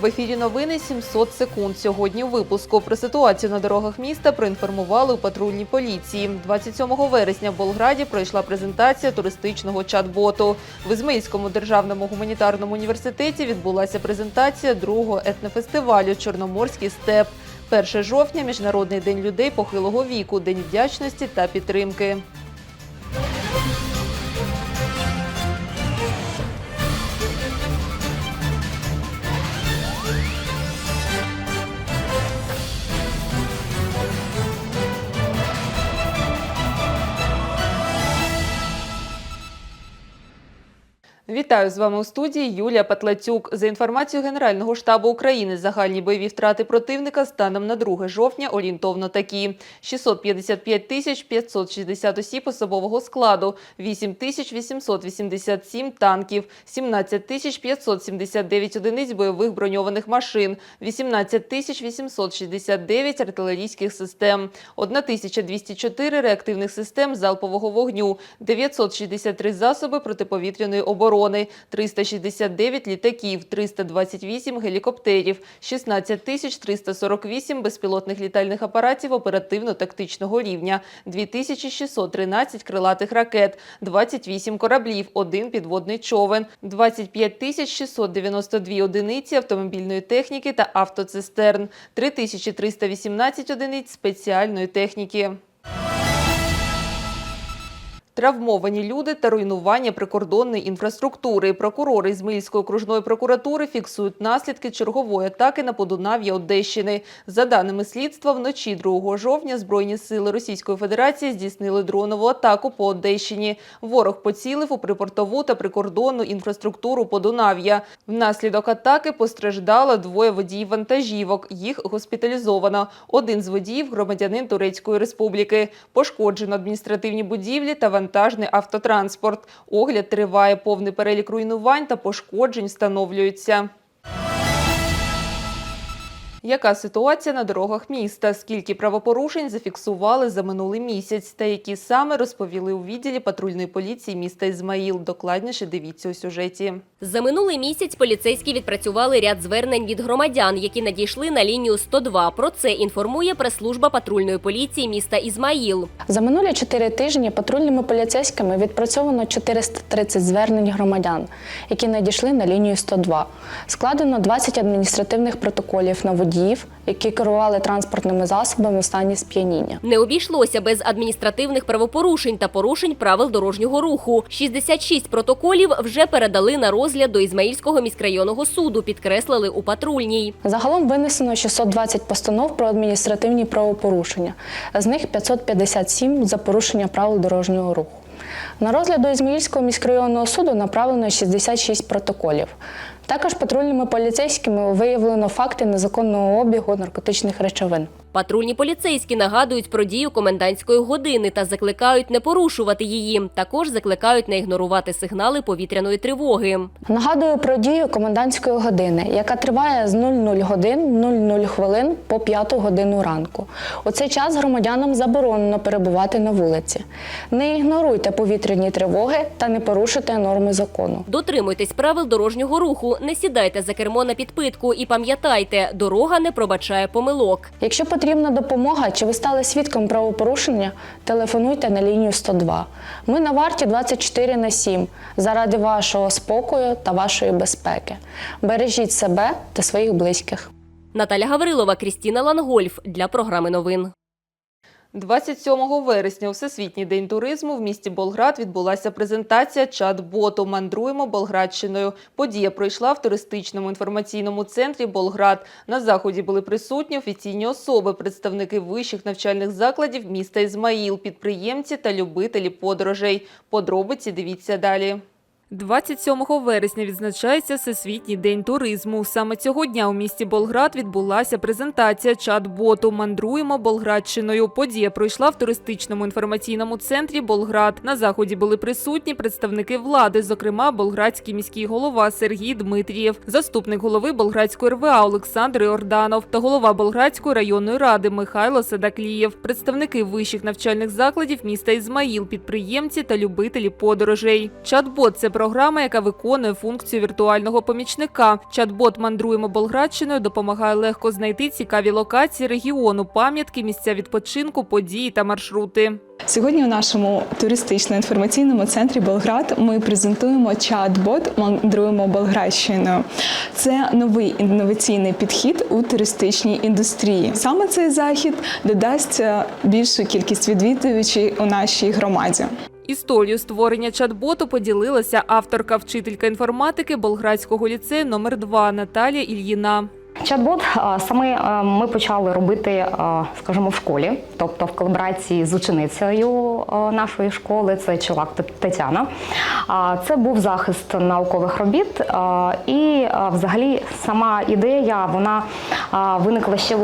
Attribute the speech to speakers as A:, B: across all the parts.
A: В ефірі новини 700 секунд. Сьогодні у випуску про ситуацію на дорогах міста проінформували у патрульній поліції. 27 вересня в Болграді пройшла презентація туристичного чат-боту. В Ізмаїльському державному гуманітарному університеті відбулася презентація другого етнофестивалю Чорноморський степ. 1 жовтня Міжнародний день людей похилого віку, День вдячності та підтримки. Вітаю з вами у студії Юлія Патлацюк. За інформацією Генерального штабу України, загальні бойові втрати противника станом на 2 жовтня орієнтовно такі: 655 тисяч 560 осіб особового складу, 8 тисяч 887 танків, 17 тисяч 579 одиниць бойових броньованих машин, 18 тисяч 869 артилерійських систем, 1204 реактивних систем залпового вогню, 963 засоби протиповітряної оборони, 369 літаків, 328 гелікоптерів, 16 тисяч 348 безпілотних літальних апаратів оперативно-тактичного рівня, 2613 крилатих ракет, 28 кораблів, 1 підводний човен, 25 тисяч 692 одиниці автомобільної техніки та автоцистерн, 3318 одиниць спеціальної техніки. Травмовані люди та руйнування прикордонної інфраструктури. Прокурори Ізмаїльської окружної прокуратури фіксують наслідки чергової атаки на Подунав'я Одещини. За даними слідства, вночі 2 жовтня Збройні сили Російської Федерації здійснили дронову атаку по Одещині. Ворог поцілив у припортову та прикордонну інфраструктуру Подунав'я. Внаслідок атаки постраждало двоє водіїв вантажівок. Їх госпіталізовано. Один з водіїв – громадянин Турецької республіки. Пошкоджено адміністративні будівлі та вантажний автотранспорт. Огляд триває, повний перелік руйнувань та пошкоджень встановлюється. Яка ситуація на дорогах міста? Скільки правопорушень зафіксували за минулий місяць? Та які саме розповіли у відділі патрульної поліції міста Ізмаїл? Докладніше дивіться у сюжеті.
B: За минулий місяць поліцейські відпрацювали ряд звернень від громадян, які надійшли на лінію 102. Про це інформує прес-служба патрульної поліції міста Ізмаїл.
C: За минулі чотири тижні патрульними поліцейськими відпрацьовано 430 звернень громадян, які надійшли на лінію 102. Складено 20 адміністративних протоколів на водіїв, які керували транспортними засобами у стані сп'яніння.
B: Не обійшлося без адміністративних правопорушень та порушень правил дорожнього руху. 66 протоколів вже передали на розгляд до Ізмаїльського міськрайонного суду, підкреслили у патрульній.
C: Загалом винесено 620 постанов про адміністративні правопорушення, з них 557 за порушення правил дорожнього руху. На розгляд до Ізмаїльського міськрайонного суду направлено 66 протоколів. Також патрульними поліцейськими виявлено факти незаконного обігу наркотичних речовин.
B: Патрульні поліцейські нагадують про дію комендантської години та закликають не порушувати її. Також закликають не ігнорувати сигнали повітряної тривоги.
C: Нагадую про дію комендантської години, яка триває з 00 годин 00 хвилин по 5 годину ранку. У цей час громадянам заборонено перебувати на вулиці. Не ігноруйте повітряні тривоги та не порушуйте норми закону.
B: Дотримуйтесь правил дорожнього руху, не сідайте за кермо на підпитку і пам'ятайте, дорога не пробачає помилок.
C: Якщо потрібна допомога чи ви стали свідком правопорушення, телефонуйте на лінію 102. Ми на варті 24 на 7 заради вашого спокою та вашої безпеки. Бережіть себе та своїх близьких.
B: Наталя Гаврилова, Крістіна Лангольф для програми новин.
A: 27 вересня у Всесвітній день туризму в місті Болград відбулася презентація чат-боту «Мандруємо Болградщиною». Подія пройшла в туристичному інформаційному центрі Болград. На заході були присутні офіційні особи, представники вищих навчальних закладів міста Ізмаїл, підприємці та любителі подорожей. Подробиці дивіться далі. 27 вересня відзначається Всесвітній день туризму. Саме цього дня у місті Болград відбулася презентація чат-боту «Мандруємо Болградщиною». Подія пройшла в туристичному інформаційному центрі Болград. На заході були присутні представники влади, зокрема Болградський міський голова Сергій Дмитрієв, заступник голови Болградської РВА Олександр Іорданов та голова Болградської районної ради Михайло Садаклієв, представники вищих навчальних закладів міста Ізмаїл, підприємці та любителі подорожей. Чат-бот – це програма, яка виконує функцію віртуального помічника. Чат-бот «Мандруємо Болградщиною» допомагає легко знайти цікаві локації регіону, пам'ятки, місця відпочинку, події та маршрути.
D: Сьогодні у нашому туристично-інформаційному центрі Болград ми презентуємо чат-бот Мандруємо Болградщиною. Це новий інноваційний підхід у туристичній індустрії. Саме цей захід додасть е, більшу кількість відвідувачів у нашій громаді.
A: Історію створення чат-боту поділилася авторка вчителька інформатики Болградського ліцею номер 2 Наталія Ільїна.
E: Чат-бот саме ми почали робити, скажімо, в школі, тобто в колаборації з ученицею нашої школи, це Чолак Тетяна. Це був захист наукових робіт. І взагалі сама ідея вона виникла ще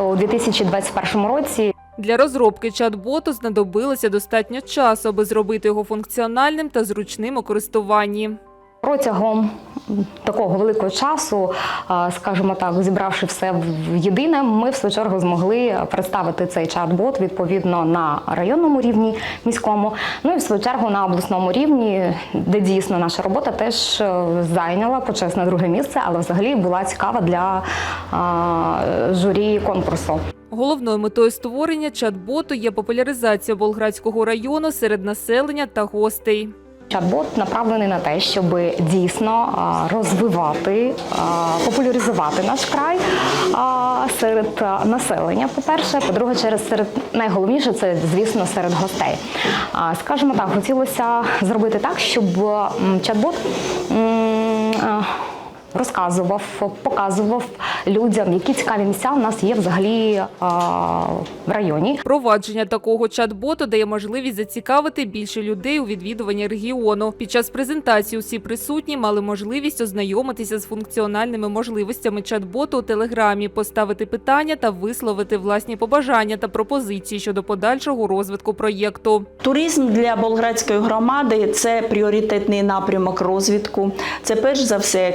E: у 2021 році.
A: Для розробки чат-боту знадобилося достатньо часу, аби зробити його функціональним та зручним у користуванні.
E: Протягом такого великого часу, скажімо так, зібравши все в єдине, ми в свою чергу змогли представити цей чат-бот відповідно на районному рівні міському, ну і в свою чергу на обласному рівні, де дійсно наша робота теж е, зайняла почесне друге місце, але взагалі була цікава для журі конкурсу.
A: Головною метою створення чат-боту є популяризація Болградського району серед населення та гостей.
E: Чат-бот направлений на те, щоб дійсно розвивати, популяризувати наш край серед населення. По-перше, по-друге, через серед найголовніше це, звісно, серед гостей. Скажімо так, хотілося зробити так, щоб чат-бот. Розказував, показував людям, які цікаві місця у нас є взагалі а, в районі.
A: Провадження такого чат-боту дає можливість зацікавити більше людей у відвідуванні регіону. Під час презентації усі присутні мали можливість ознайомитися з функціональними можливостями чат-боту у телеграмі, поставити питання та висловити власні побажання та пропозиції щодо подальшого розвитку проєкту.
F: Туризм для болградської громади це пріоритетний напрямок розвитку. Це перш за все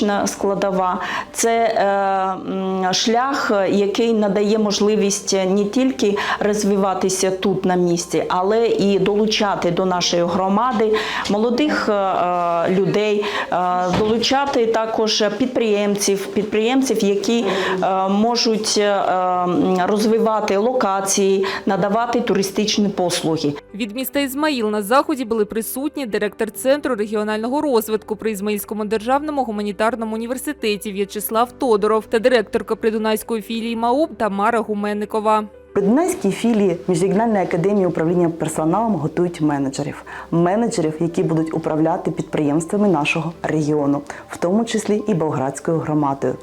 F: економічна складова. Це е, шлях, який надає можливість не тільки розвиватися тут на місці, але і долучати до нашої громади молодих е, е, людей, долучати також підприємців, підприємців, які можуть розвивати локації, надавати туристичні послуги.
A: Від міста Ізмаїл на заході були присутні директор центру регіонального розвитку при Ізмаїльському державному гуманітарному університеті В'ячеслав Тодоров та директорка придунайської філії МАУП Тамара Гуменникова.
G: При Дунайській філії Міжрегіональної академії управління персоналом готують менеджерів, менеджерів, які будуть управляти підприємствами нашого регіону, в тому числі і болградською громадою.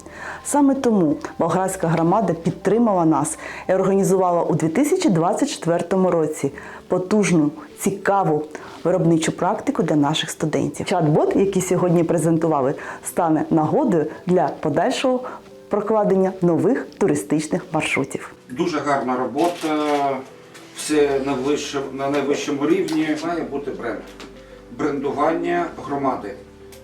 G: Саме тому болградська громада підтримала нас і організувала у 2024 році потужну, цікаву виробничу практику для наших студентів. Чат-бот, який сьогодні презентували, стане нагодою для подальшого прокладення нових туристичних маршрутів.
H: Дуже гарна робота, все на, на найвищому рівні. Має бути бренд. Брендування громади.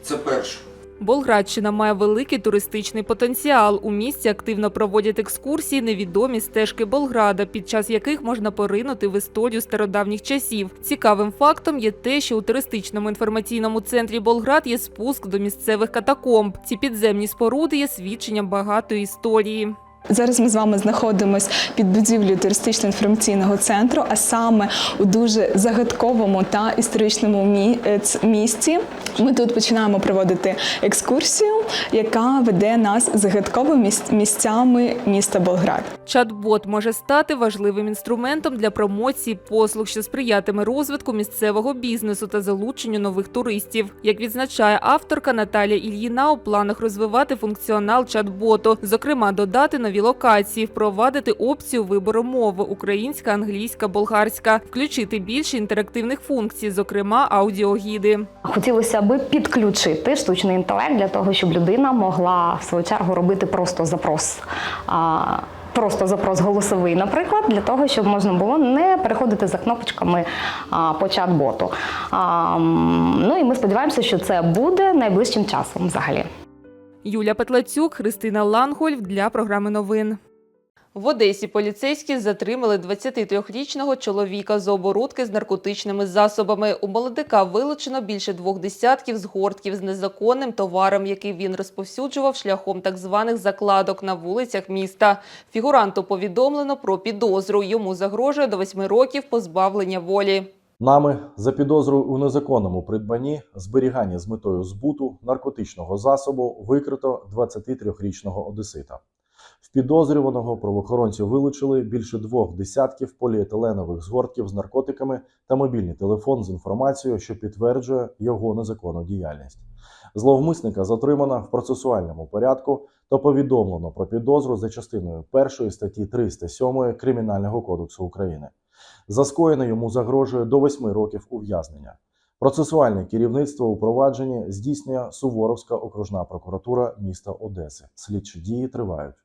H: Це перше.
A: Болградщина має великий туристичний потенціал. У місті активно проводять екскурсії невідомі стежки Болграда, під час яких можна поринути в історію стародавніх часів. Цікавим фактом є те, що у туристичному інформаційному центрі Болград є спуск до місцевих катакомб. Ці підземні споруди є свідченням багатої історії.
D: Зараз ми з вами знаходимося під будівлею туристично-інформаційного центру, а саме у дуже загадковому та історичному е, місці. Ми тут починаємо проводити екскурсію, яка веде нас загадковими місцями міста Болград.
A: Чат-бот може стати важливим інструментом для промоції послуг, що сприятиме розвитку місцевого бізнесу та залученню нових туристів. Як відзначає авторка Наталія Ільїна, у планах розвивати функціонал чат-боту, зокрема додати нові локації, впровадити опцію вибору мови українська, англійська, болгарська, включити більше інтерактивних функцій, зокрема аудіогіди.
E: Хотілося би підключити штучний інтелект для того, щоб людина могла в свою чергу робити просто запрос. Просто запрос голосовий, наприклад, для того, щоб можна було не переходити за кнопочками а, по чат-боту. Ну і ми сподіваємося, що це буде найближчим часом взагалі.
A: Юля Петлацюк, Христина Лангольф для програми новин. В Одесі поліцейські затримали 23-річного чоловіка за оборудки з наркотичними засобами. У молодика вилучено більше двох десятків згортків з незаконним товаром, який він розповсюджував шляхом так званих закладок на вулицях міста. Фігуранту повідомлено про підозру. Йому загрожує до 8 років позбавлення волі.
I: Нами за підозрою у незаконному придбанні, зберіганні з метою збуту наркотичного засобу викрито 23-річного одесита. В підозрюваного правоохоронці вилучили більше двох десятків поліетиленових згортків з наркотиками та мобільний телефон з інформацією, що підтверджує його незаконну діяльність. Зловмисника затримано в процесуальному порядку та повідомлено про підозру за частиною 1 статті 307 Кримінального кодексу України. За скоєне йому загрожує до 8 років ув'язнення. Процесуальне керівництво у провадженні здійснює Суворовська окружна прокуратура міста Одеси. Слідчі дії тривають.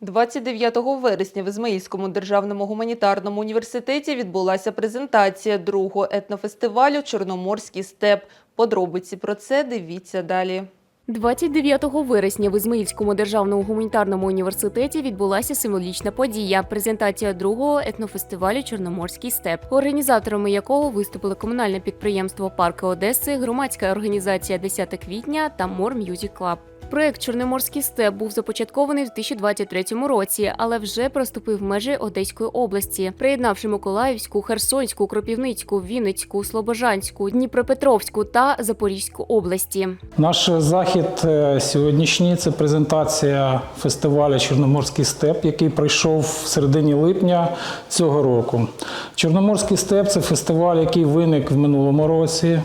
A: 29 вересня в Ізмаїльському державному гуманітарному університеті відбулася презентація другого етнофестивалю Чорноморський степ. Подробиці про це дивіться далі.
B: 29 вересня в Ізмаїльському державному гуманітарному університеті відбулася символічна подія презентація другого етнофестивалю Чорноморський степ, організаторами якого виступили комунальне підприємство Парки Одеси, громадська організація 10 квітня та Мор М'юзік Клаб. Проект Чорноморський степ був започаткований в 2023 році, але вже проступив межі Одеської області, приєднавши Миколаївську, Херсонську, Кропівницьку, Вінницьку, Слобожанську, Дніпропетровську та Запорізьку області.
J: Наш захід е, сьогоднішній це презентація фестивалю Чорноморський степ, який пройшов в середині липня цього року. Чорноморський степ це фестиваль, який виник в минулому році.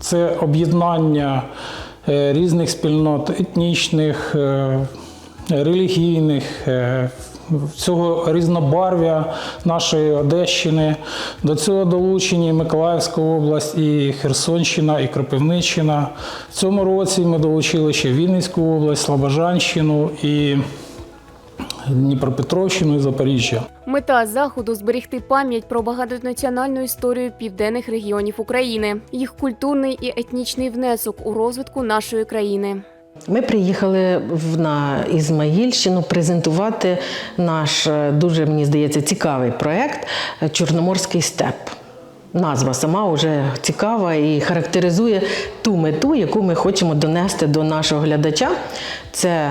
J: Це об'єднання різних спільнот етнічних, е, релігійних. е, Цього різнобарв'я нашої Одещини. До цього долучені Миколаївська область, і Херсонщина, і Кропивниччина. В цьому році ми долучили ще Вінницьку область, Слобожанщину і Дніпропетровщину і Запоріжжя.
B: Мета заходу зберегти пам'ять про багатонаціональну історію південних регіонів України, їх культурний і етнічний внесок у розвитку нашої країни.
K: Ми приїхали в- на Ізмаїльщину презентувати наш е, дуже, мені здається, цікавий проект Чорноморський степ. Назва сама вже цікава і характеризує ту мету, яку ми хочемо донести до нашого глядача. Це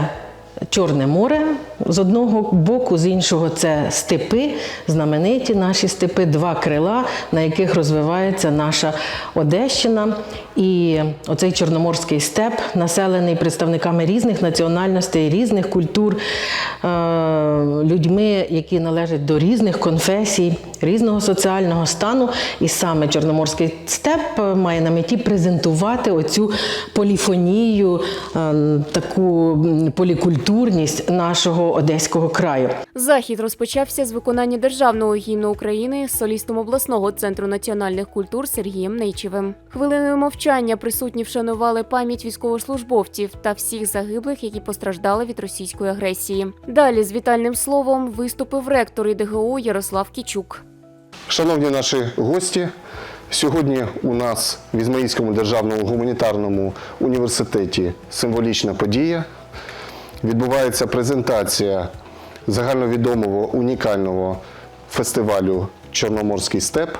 K: Чорне море з одного боку, з іншого це степи, знамениті наші степи, два крила, на яких розвивається наша Одещина. І оцей Чорноморський степ, населений представниками різних національностей, різних культур, е, людьми, які належать до різних конфесій, різного соціального стану. І саме Чорноморський степ е, має на меті презентувати оцю поліфонію, е, таку м, полікультурність нашого одеського краю.
B: Захід розпочався з виконання державного гімну України з солістом обласного центру національних культур Сергієм Нейчевим. Хвилиною мовчання присутні вшанували пам'ять військовослужбовців та всіх загиблих, які постраждали від російської агресії. Далі з вітальним словом виступив ректор ІДГУ Ярослав Кічук.
L: Шановні наші гості, сьогодні у нас в Ізмаїльському державному гуманітарному університеті символічна подія. Відбувається презентація загальновідомого унікального фестивалю Чорноморський степ,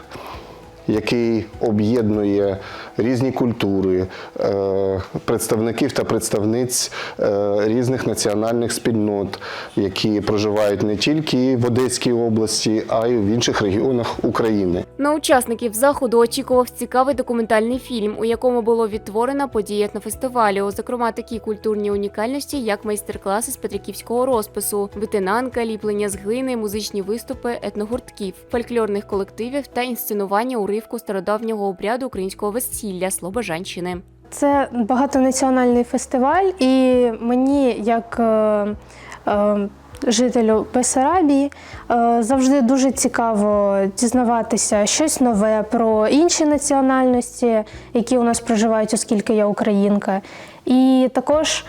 L: який об'єднує різні культури, е, представників та представниць е, різних національних спільнот, які проживають не тільки в Одеській області, а й в інших регіонах України.
B: На учасників заходу очікував цікавий документальний фільм, у якому було відтворено події етнофестивалю, зокрема такі культурні унікальності, як майстер-класи з петриківського розпису, витинанка, ліплення з глини, музичні виступи етногуртків, фольклорних колективів та інсценування уривку стародавнього обряду українського весілля Слобожанщини.
M: Це багатонаціональний фестиваль, і мені, як е, е, жителю Бесарабії, е, завжди дуже цікаво дізнаватися щось нове про інші національності, які у нас проживають, оскільки я українка. І також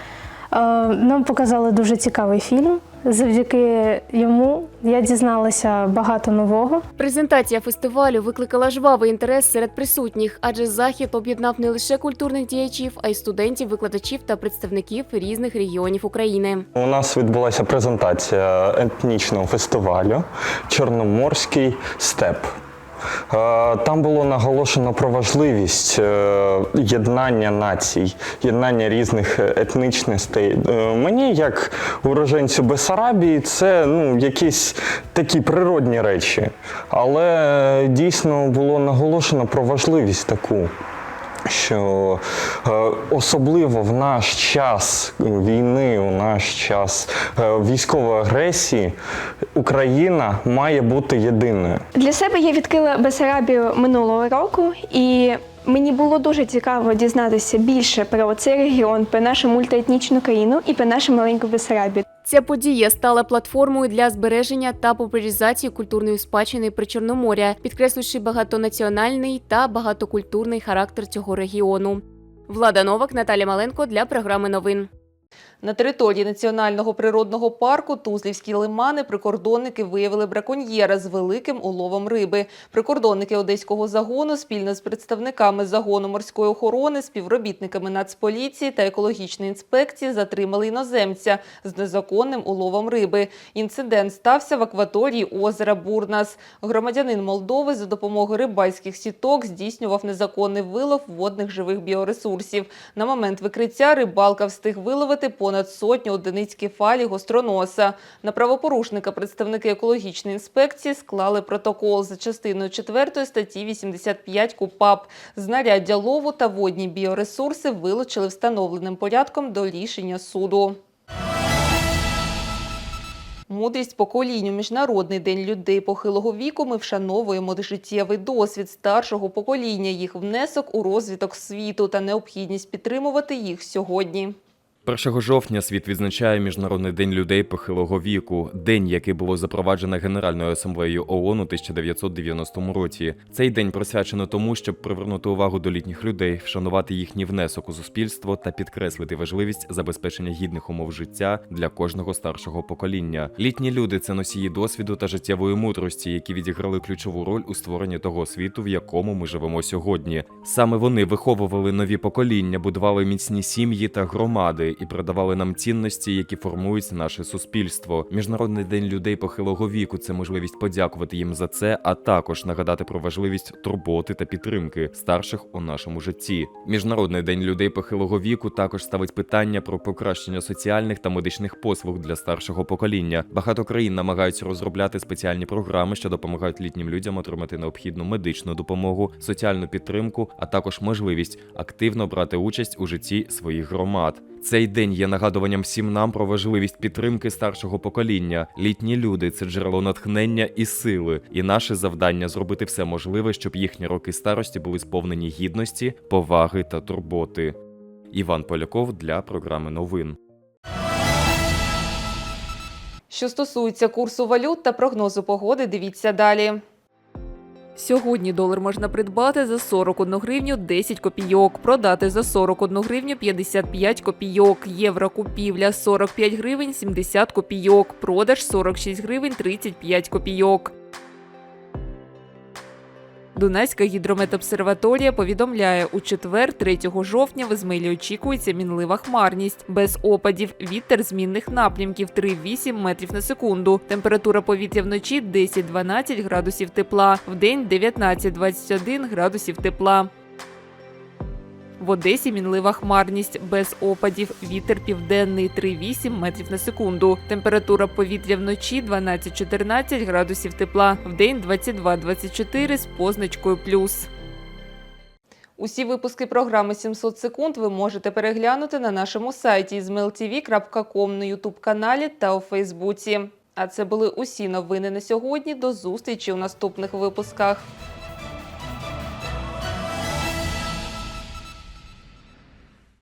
M: е, нам показали дуже цікавий фільм, завдяки йому я дізналася багато нового.
B: Презентація фестивалю викликала жвавий інтерес серед присутніх, адже захід об'єднав не лише культурних діячів, а й студентів, викладачів та представників різних регіонів України.
N: У нас відбулася презентація етнічного фестивалю Чорноморський степ. Е, Там було наголошено про важливість е, єднання націй, єднання різних етнічностей. Е, Мені, як уроженцю Бесарабії, це ну, якісь такі природні речі. Але дійсно було наголошено про важливість таку що е, особливо в наш час війни, у наш час е, військової агресії, Україна має бути єдиною.
O: Для себе я відкрила Бесарабію минулого року, і мені було дуже цікаво дізнатися більше про цей регіон, про нашу мультиетнічну країну і про нашу маленьку Бесарабію.
B: Ця подія стала платформою для збереження та популяризації культурної спадщини Причорноморя, підкреслюючи багатонаціональний та багатокультурний характер цього регіону. Влада Новак, Наталя Маленко для програми новин.
A: На території національного природного парку Тузлівські лимани прикордонники виявили браконьєра з великим уловом риби. Прикордонники одеського загону спільно з представниками загону морської охорони, співробітниками Нацполіції та екологічної інспекції затримали іноземця з незаконним уловом риби. Інцидент стався в акваторії озера Бурнас. Громадянин Молдови за допомогою рибальських сіток здійснював незаконний вилов водних живих біоресурсів. На момент викриття рибалка встиг виловити понад сотню одиниць кефалі гостроноса. На правопорушника представники екологічної інспекції склали протокол за частиною 4 статті 85 КУПАП. Знаряддя лову та водні біоресурси вилучили встановленим порядком до рішення суду. Мудрість поколінь Міжнародний день людей похилого віку ми вшановуємо життєвий досвід старшого покоління, їх внесок у розвиток світу та необхідність підтримувати їх сьогодні.
P: 1 жовтня світ відзначає Міжнародний день людей похилого віку, день, який було запроваджено Генеральною асамблеєю ООН у 1990 році. Цей день присвячено тому, щоб привернути увагу до літніх людей, вшанувати їхній внесок у суспільство та підкреслити важливість забезпечення гідних умов життя для кожного старшого покоління. Літні люди це носії досвіду та життєвої мудрості, які відіграли ключову роль у створенні того світу, в якому ми живемо сьогодні. Саме вони виховували нові покоління, будували міцні сім'ї та громади і передавали нам цінності, які формують наше суспільство. Міжнародний день людей похилого віку це можливість подякувати їм за це, а також нагадати про важливість турботи та підтримки старших у нашому житті. Міжнародний день людей похилого віку також ставить питання про покращення соціальних та медичних послуг для старшого покоління. Багато країн намагаються розробляти спеціальні програми, що допомагають літнім людям отримати необхідну медичну допомогу, соціальну підтримку, а також можливість активно брати участь у житті своїх громад. Цей день є нагадуванням всім нам про важливість підтримки старшого покоління. Літні люди це джерело натхнення і сили, і наше завдання зробити все можливе, щоб їхні роки старості були сповнені гідності, поваги та турботи. Іван Поляков для програми новин.
A: Що стосується курсу валют та прогнозу погоди, дивіться далі. Сьогодні долар можна придбати за 41 гривню 10 копійок, продати за 41 гривню 55 копійок, євро купівля 45 гривень 70 копійок, продаж 46 гривень 35 копійок. Дунайська гідрометобсерваторія повідомляє, у четвер, 3 жовтня, в Ізмаїлі очікується мінлива хмарність. Без опадів. Вітер змінних напрямків 3-8 метрів на секунду. Температура повітря вночі 10-12 градусів тепла, в день 19-21 градусів тепла. В Одесі мінлива хмарність без опадів. Вітер південний 3-8 метрів на секунду. Температура повітря вночі 12-14 градусів тепла. Вдень 22-24 з позначкою плюс. Усі випуски програми 700 секунд ви можете переглянути на нашому сайті zmltv.com, на ютуб-каналі та у Фейсбуці. А це були усі новини на сьогодні. До зустрічі у наступних випусках.